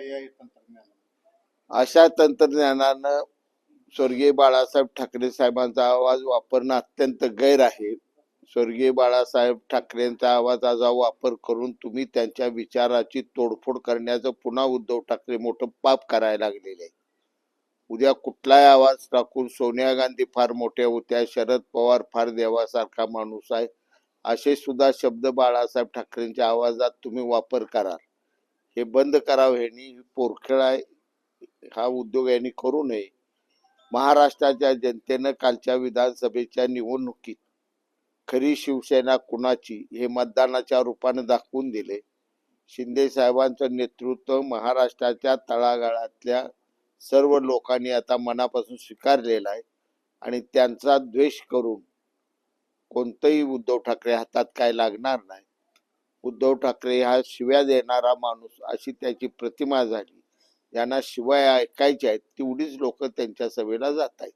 या तंत्रज्ञान? अशा तंत्रज्ञानानं स्वर्गीय बाळासाहेब ठाकरे साहेबांचा आवाज वापरणं अत्यंत गैर आहे. स्वर्गीय बाळासाहेब ठाकरेंचा आवाजाचा वापर करून तुम्ही त्यांच्या विचाराची तोडफोड करण्याचं पुन्हा उद्धव ठाकरे मोठं पाप करायला लागलेले. आहे उद्या कुठलाही आवाज टाकून सोनिया गांधी फार मोठ्या होत्या शरद पवार फार देवासारखा माणूस आहे असे सुद्धा शब्द बाळासाहेब ठाकरेंच्या आवाजात तुम्ही वापर कराल. हे बंद करावं ह्यांनी पोरखेळा हा उद्योग यांनी करू नये. महाराष्ट्राच्या जनतेनं कालच्या विधानसभेच्या निवडणुकीत खरी शिवसेना कुणाची हे मतदानाच्या रूपाने दाखवून दिले. शिंदे साहेबांचं नेतृत्व महाराष्ट्राच्या तळागाळातल्या सर्व लोकांनी आता मनापासून स्वीकारलेला आहे आणि त्यांचा द्वेष करून कोणतंही उद्धव ठाकरे हातात काय लागणार नाही. उद्धव ठाकरे हा शिव्या देणारा माणूस अशी त्याची प्रतिमा झाली. ज्यांना शिवाय ऐकायच्या आहेत तेवढीच लोक त्यांच्या सभेला जात आहेत.